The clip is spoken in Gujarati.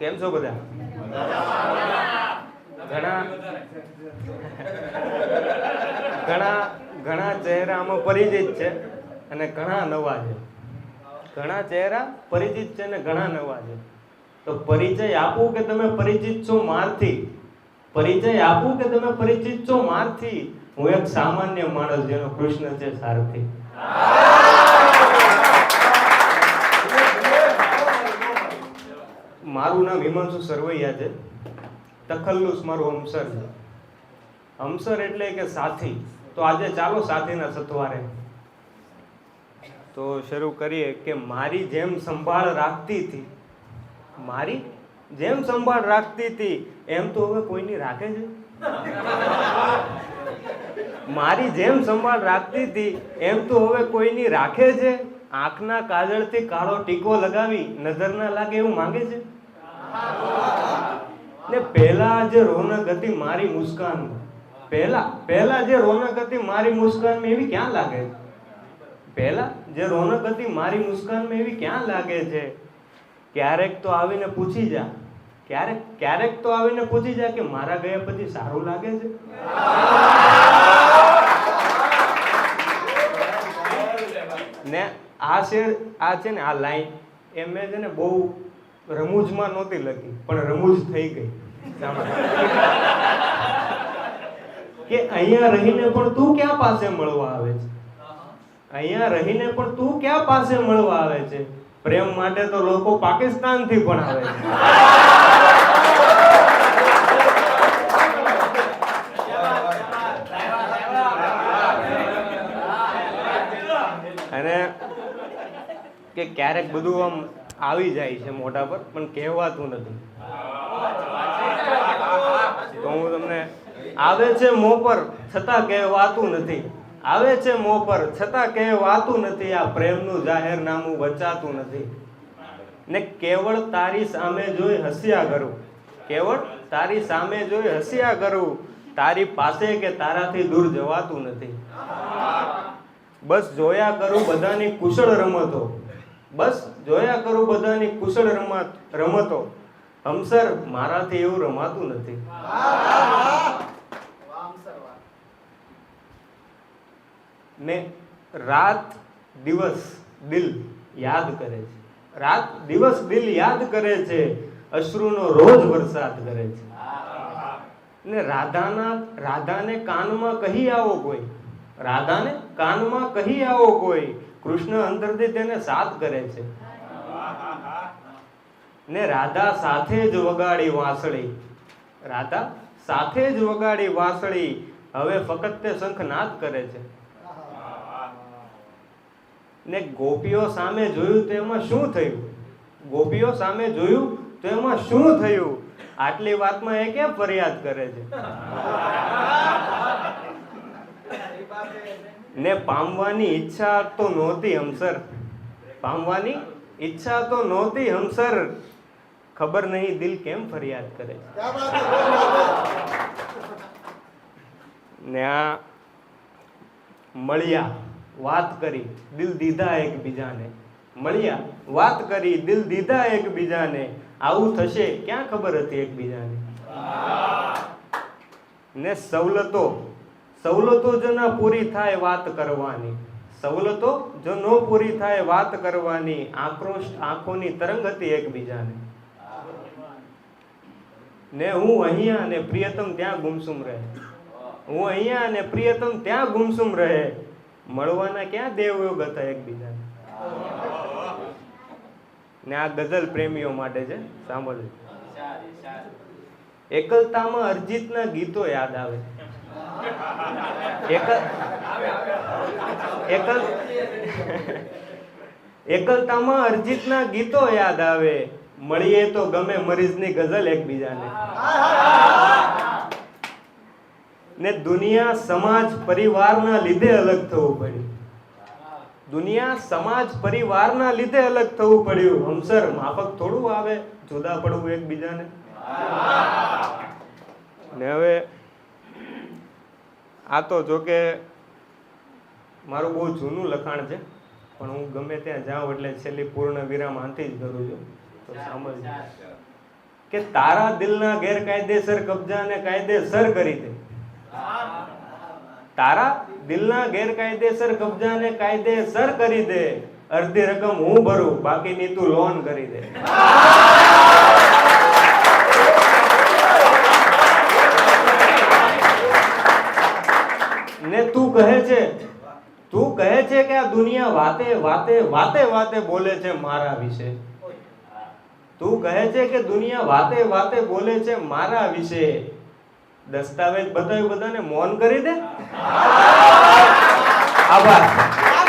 કેમ છો બધા? ઘણા ઘણા ઘણા ચહેરા આમાં પરિચિત છે અને ઘણા નવા છે. ઘણા ચહેરા પરિચિત છે અને ઘણા નવા છે. તો પરિચય આપું કે તમે પરિચિત છો મારથી? પરિચય આપું કે તમે પરિચિત છો મારથી? હું એક સામાન્ય માણસ જેનો કૃષ્ણ છે સારથી. હિમાંશુ સરવૈયા છે. તખલ્લુસ મારું હમસર હમસર એટલે કે સાથી. તો આજે ચાલો સાથીના સથવારે તો શરૂ કરીએ કે મારી જેમ સંભાળ રાખતી હતી. મારી જેમ સંભાળ રાખતી હતી, એમ તો હવે કોઈની રાખે છે? મારી જેમ સંભાળ રાખતી હતી, એમ તો હવે કોઈની રાખે છે? આંખના કાજળથી કાળો ટીકો લગાવી નજર ના લાગે એવું માંગે છે? ને પહેલા જે રોનક હતી મારી મુસ્કાન, પહેલા પહેલા જે રોનક હતી મારી મુસ્કાન એવી ક્યાં લાગે પહેલા જે રોનક હતી મારી મુસ્કાન એવી ક્યાં લાગે છે? ક્યારેક તો આવીને પૂછી જા. ક્યારેક ક્યારેક તો આવીને પૂછી જા કે મારા ગયા પછી સારું લાગે છે? ને આ શેર, આ છે ને આ લાઈન એ મેં છે ને બહુ રમૂજમાં નહોતી લખી, પણ રમૂજ થઈ ગઈ. કે અહીંયા રહીને પણ તું ક્યાં પાસે મળવા આવે છે? અહીંયા રહીને પણ તું ક્યાં પાસે મળવા આવે છે? પ્રેમ માટે તો લોકો પાકિસ્તાનથી પણ આવે છે. અને કે ક્યારેક બધું આમ આવી જાય છે મોઢા પર, પણ કહેવાતું નથી. તો હું તમને, આવે છે મોં પર, છતાં કહેવાતું નથી. આવે છે મોં પર, છતાં કહેવાતું નથી. આ પ્રેમનું જાહેરનામું વચાતું નથી. ને કેવળ તારી સામે જોઈ હસ્યા કરું. કેવળ તારી સામે જોઈ હસ્યા કરું. તારી પાસે કે તારાથી દૂર જવાતું નથી. બસ જોયા કરું બધાની કુશળ રમતો. બસ જોયા કરો બધાની કુશળ રમત, રમતો. હમસર, મારાથી એવું રમાતું નથી. ને રાત દિવસ દિલ યાદ કરે છે. રાત દિવસ દિલ યાદ કરે છે, અશ્રુનો રોજ વરસાદ કરે છે. ને રાધાના, રાધાને કાનમાં કહી આવો કોઈ. રાધાને કાનમાં કહી આવો કોઈ. કૃષ્ણ અંદરથી તેને સાથ કરે છે. ને રાધા સાથે જ વગાડી વાંસળી. રાધા સાથે જ વગાડી વાંસળી. હવે ફક્ત તે શંખનાદ કરે છે. ને ગોપીઓ સામે જોયું તો એમાં શું થયું? ગોપીઓ સામે જોયું તો એમાં શું થયું? આટલી વાતમાં એ કેમ ફરિયાદ કરે છે? ને પામવાની ઈચ્છા તો નહોતી હમસર. પામવાની ઈચ્છા તો નહોતી હમસર. ખબર નહીં દિલ કેમ ફરિયાદ કરે ને આ મળ્યા વાત કરી દિલ દીધા એકબીજાને. મળ્યા વાત કરી દિલ દીધા એકબીજાને. આવું થશે ક્યાં ખબર હતી એકબીજાને? ને સવલતો સવલતો જો ન પૂરી થાય વાત કરવાની. સવલતો જો ન પૂરી થાય વાત કરવાની. આક્રોશ આંખોની તરંગ હતી એકબીજાને. ને હું અહીંયા ને પ્રિયતમ ત્યાં ગુમસુમ રહે. હું અહીંયા અને પ્રિયતમ ત્યાં ગુમસુમ રહે. મળવાના ક્યાં દેવયોગ હતા એકબીજાને? ને આ ગઝલ પ્રેમીઓ માટે છે. સાંભળજો. એકલતામાં અર્જિતના ગીતો યાદ આવે. એકલ એકલ એકલતામાં અર્જિતના ગીતો યાદ આવે. મળીએ તો ગમે મરીઝની ગઝલ એકબીજાને. ને દુનિયા સમાજ પરિવારના લીધે અલગ થવું પડ્યું. દુનિયા સમાજ પરિવારના લીધે અલગ થવું પડ્યું. હમસર માફક થોડું આવે, જુદા પડવું એકબીજાને. ને હવે આ તો જો કે મારું બહુ જૂનું લખાણ છે પણ હું ગમે ત્યાં જાઉં એટલે છેલ્લી પૂર્ણ વિરામ આથી જ કરું છું. તો સાંભળજો. કે તારા દિલના ગેરકાયદેસર કબજાને કાયદેસર કરી દે. તારા દિલના ગેરકાયદેસર કબજાને કાયદેસર કરી દે. અડધી રકમ હું ભરું બાકીની તું લોન કરી દે. ને તું કહે છે? તું કહે છે કે આ દુનિયા વાતે વાતે વાતે વાતે બોલે છે મારા વિશે? તું કહે છે કે દુનિયા વાતે વાતે બોલે છે મારા વિશે? દસ્તાવેજ બતાવ્યું બધાને? મૌન કરી દે? આભાર.